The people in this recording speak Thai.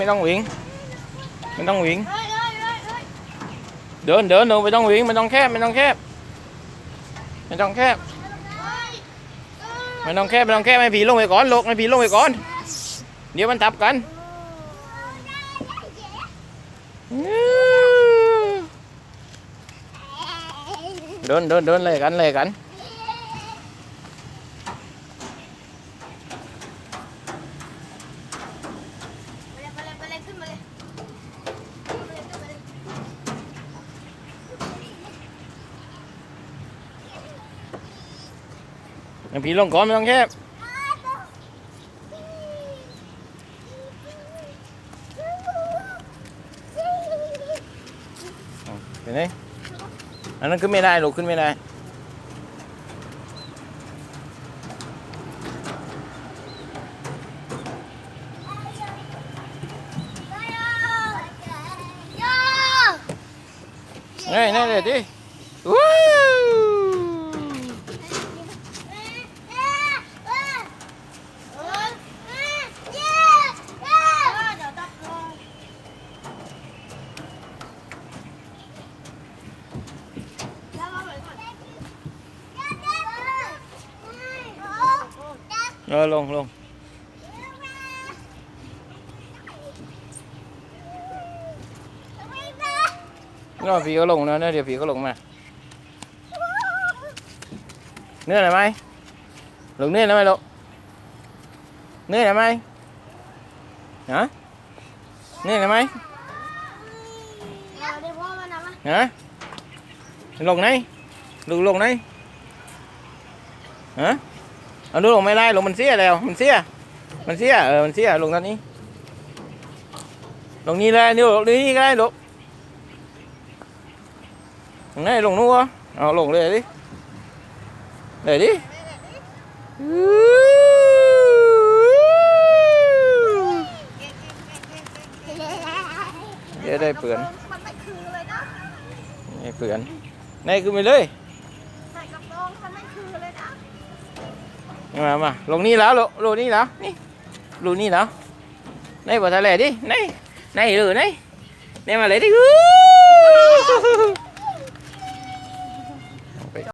ไม่ต้องวิ่งไม่ต้องวิ่งเดินเดินเดินไม่ต้องวิ่งไม่ต้องแคบไม่ต้องแคบไม่ต้องแคบไม่ต้องแคบไม่ต้องแคบให้ผีลงไปก่อนลกให้ผีลงไปก่อน เดี๋ยวมันทับกันเดินเดินเดินเลยกันเลยกัน ไปเลยไปเลยไปเลยขึ้นมาเลยขึ้นมาเลยขึ้นมาเลย ให้ผีลงก่อนไม่ต้องแคบเห็นไหมอันนั้นขึ้นไม่ได้ลูกขึ้นไม่ได้ย่านี่นี่เลยดิวู้ เออเย้เย้เดี๋ยวจับลงแล้วมาเหมือนก่อน เออลงลงนี่ผีก็ลงนะเนี่ยเดี๋ยวผีก็ลงมาเนื้ออะไรไหมลงเนื้ออะไรไหมลูกเนื้ออะไรไหมฮะเนื้ออะไรไหม เราได้พ่อมันนะมะ hả lồng này lồng lồng này hả ở đâu lồng mày lai lồng mình xía đèo mình xía mình xía ờ mình xía lồng ra đi lồng như đây nếu đi đi cái lồng lồng này lồng nữa ờ lồng để đi để đi Để đây bướn มันไม่คือเลยนะนี่เปลือนนี่ขึ้นไปเลย มามาลงนี่แล้วลงลงนี่แล้วนี่ลงนี่แล้วนี่บอทะเลดินี่นี่เลยนี่นี่มาเลยดิ